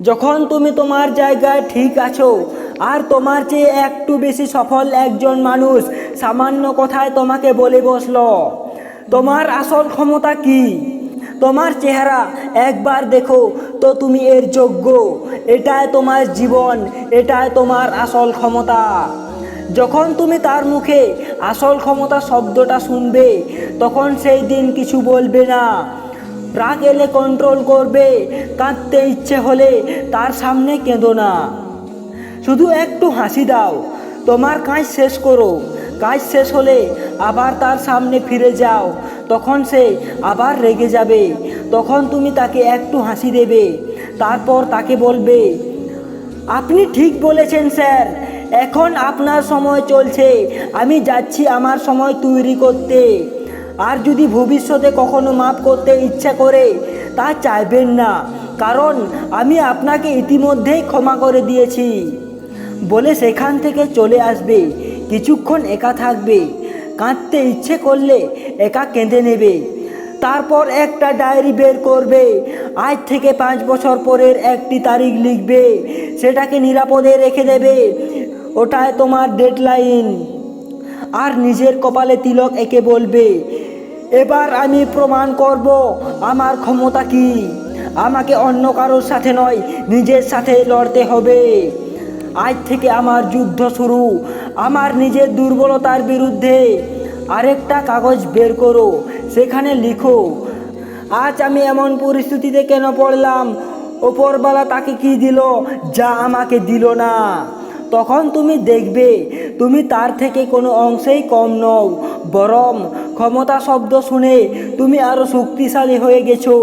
যখন তুমি তোমার জায়গায় ঠিক আছো আর তোমার চেয়ে একটু বেশি সফল একজন মানুষ, সামান্য কথায় তোমাকে বলে বসল, তোমার আসল ক্ষমতা কি? তোমার চেহারা একবার দেখো তো তুমি এর যোগ্য। এটাই তোমার জীবন, এটাই তোমার আসল ক্ষমতা। যখন তুমি তার মুখে আসল ক্ষমতা শব্দটা শুনবে, তখন সেই দিন কিছু বলবে না। রাগ এলে কন্ট্রোল করবে, কাঁদতে ইচ্ছে হলে তার সামনে কেঁদো না। শুধু একটু হাসি দাও, তোমার কাজ শেষ করো। কাজ শেষ হলে আবার তার সামনে ফিরে যাও, তখন সে আবার রেগে যাবে। তখন তুমি তাকে একটু হাসি দেবে, তারপর তাকে বলবে, আপনি ঠিক বলেছেন স্যার, এখন আপনার সময় চলছে, আমি যাচ্ছি আমার সময় তৈরি করতে। আর যদি ভবিষ্যতে কখনো মাপ করতে ইচ্ছা করে, তা চাইবেন না। কারণ আমি আপনাকে ইতিমধ্যেই ক্ষমা করে দিয়েছি। বলে সেখান থেকে চলে আসবে। কিছুক্ষণ একা থাকবে। কাঁদতে ইচ্ছে করলে একা কেঁদে নেবে। তারপর একটা ডায়েরি বের করবে। আজ থেকে পাঁচ বছর পরের একটি তারিখ লিখবে। সেটাকে নিরাপদে রেখে দেবে। ওটাই তোমার ডেডলাইন। আর নিজের কপালে তিলক একে বলবে এবার আমি প্রমাণ করব, আমার ক্ষমতা কি? আমাকে অন্য কারোর সাথে নয়, নিজের সাথে লড়তে হবে। আজ থেকে আমার যুদ্ধ শুরু, আমার নিজের দুর্বলতার বিরুদ্ধে আরেকটা কাগজ বের করো, সেখানে লিখো, আজ আমি এমন পরিস্থিতিতে কেন পড়লাম? ওপরবেলা তাকে কি দিল? যা আমাকে দিল না। তখন তুমি দেখবে তুমি তার থেকে কোনো অংশেই কম নও, বরং ক্ষমতা শব্দ শুনে তুমি আরও শক্তিশালী হয়ে গেছো।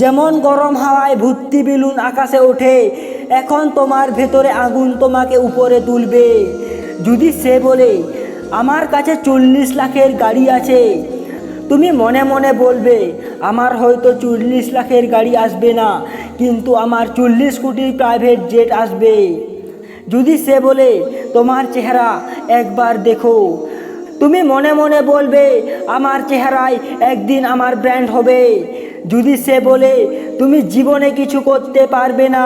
যেমন গরম হাওয়ায় ভর্তি বেলুন আকাশে ওঠে, এখন তোমার ভেতরে আগুন তোমাকে উপরে তুলবে। যদি সে বলে, আমার কাছে চল্লিশ লাখের গাড়ি আছে। তুমি মনে মনে বলবে, আমার হয়তো চল্লিশ লাখের গাড়ি আসবে না, কিন্তু আমার চল্লিশ কোটি প্রাইভেট জেট আসবে। যদি সে বলে তোমার চেহারা একবার দেখো। তুমি মনে মনে বলবে, আমার চেহারায় একদিন আমার ব্র্যান্ড হবে। যদি সে বলে, তুমি জীবনে কিছু করতে পারবে না।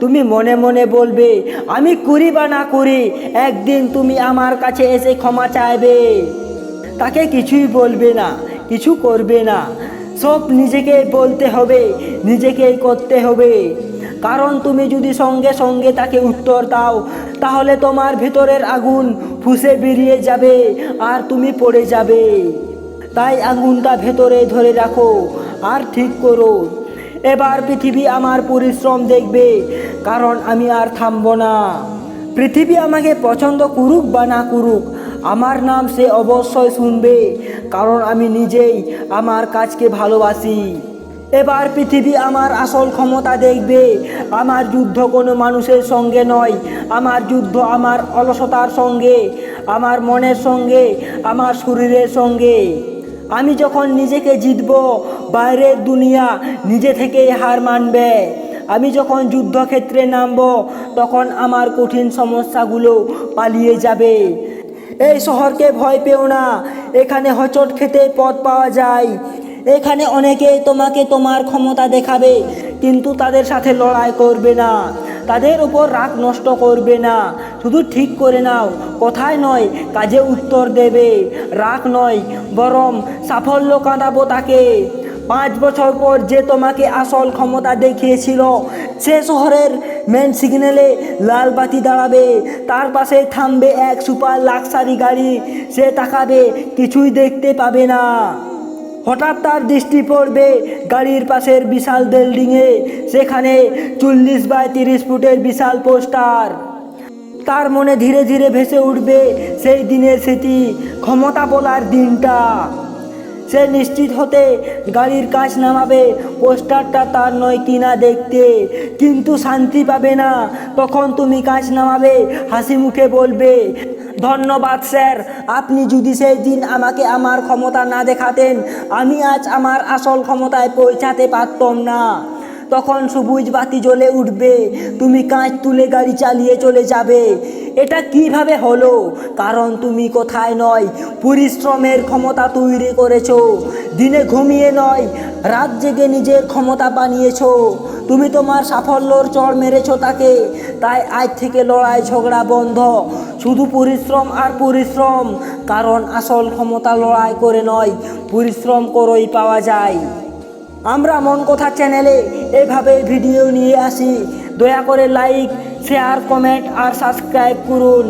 তুমি মনে মনে বলবে, আমি করি বা না করি, একদিন তুমি আমার কাছে এসে ক্ষমা চাইবে। তাকে কিছুই বলবে না, কিছু করবে না। সব নিজেকে বলতে হবে, নিজেকেই করতে হবে। কারণ তুমি যদি সঙ্গে সঙ্গে তাকে উত্তর দাও তাহলে তোমার ভেতরের আগুন ফুসে বেরিয়ে যাবে আর তুমি পড়ে যাবে। তাই আগুনটা ভেতরে ধরে রাখো আর ঠিক করো। এবার পৃথিবী আমার পরিশ্রম দেখবে, কারণ আমি আর থামবো না। পৃথিবী আমাকে পছন্দ করুক বা না করুক, আমার নাম সে অবশ্যই শুনবে, কারণ আমি নিজেই আমার কাজকে ভালোবাসি। এবার পৃথিবী আমার আসল ক্ষমতা দেখবে। আমার যুদ্ধ কোনো মানুষের সঙ্গে নয়। আমার যুদ্ধ আমার অলসতার সঙ্গে, আমার মনের সঙ্গে, আমার শরীরের সঙ্গে। আমি যখন নিজেকে জিতব, বাইরের দুনিয়া নিজে থেকেই হার মানবে। আমি যখন যুদ্ধক্ষেত্রে নামব, তখন আমার কঠিন সমস্যাগুলো পালিয়ে যাবে। এই শহরকে ভয় পেও না। এখানে হচট খেতে পথ পাওয়া যায়। এখানে অনেকে তোমাকে তোমার ক্ষমতা দেখাবে, কিন্তু তাদের সাথে লড়াই করবে না। তাদের উপর রাগ নষ্ট করবে না। শুধু ঠিক করে নাও, কথায় নয়, কাজে উত্তর দেবে। রাগ নয়, বরং সাফল্য কাঁদাবো তাকে। পাঁচ বছর পর যে তোমাকে আসল ক্ষমতা দেখিয়েছিল, সে শহরের মেন সিগন্যালে লাল বাতি দাঁড়াবে। তার পাশে থামবে এক সুপার লাক্সারি গাড়ি। সে তাকাবে, কিছুই দেখতে পাবে না। হঠাৎ তার দৃষ্টি পড়বে গাড়ির পাশের বিশাল বিল্ডিংয়ে সেখানে চল্লিশ বাই তিরিশ ফুটের বিশাল পোস্টার। তার মনে ধীরে ধীরে ভেসে উঠবে সেই দিনের স্মৃতি, ক্ষমতা বলার দিনটা। সে নিশ্চিত হতে গাড়ির কাজ নামাবে, পোস্টারটা তার নয় কিনা দেখতে। কিন্তু শান্তি পাবে না, তখন তুমি কাজ নামাবে, হাসি মুখে বলবে ধন্যবাদ, স্যার। আপনি যদি সেই দিন আমাকে আমার ক্ষমতা না দেখাতেন, আমি আজ আমার আসল ক্ষমতায় পৌঁছাতে পারতাম না। তখন সবুজ বাতি জ্বলে উঠবে, তুমি কাঁচ তুলে গাড়ি চালিয়ে চলে যাবে। এটা কীভাবে হলো? কারণ তুমি কোথায় নয়, পরিশ্রমের ক্ষমতা তৈরি করেছ, দিনে ঘুমিয়ে নয়, রাত জেগে নিজের ক্ষমতা বানিয়েছো। তুমি তোমার সাফল্যর চড় মেরেছো তাকে, তাই আজ থেকে লড়াই ঝগড়া বন্ধ। শুধু পরিশ্রম আর পরিশ্রম, কারণ আসল ক্ষমতা লড়াই করে নয়, পরিশ্রম করেই পাওয়া যায়। আমরা মন কথা চ্যানেলে এভাবে ভিডিও নিয়ে আসি। দয়া করে লাইক শেয়ার কমেন্ট আর সাবস্ক্রাইব করুন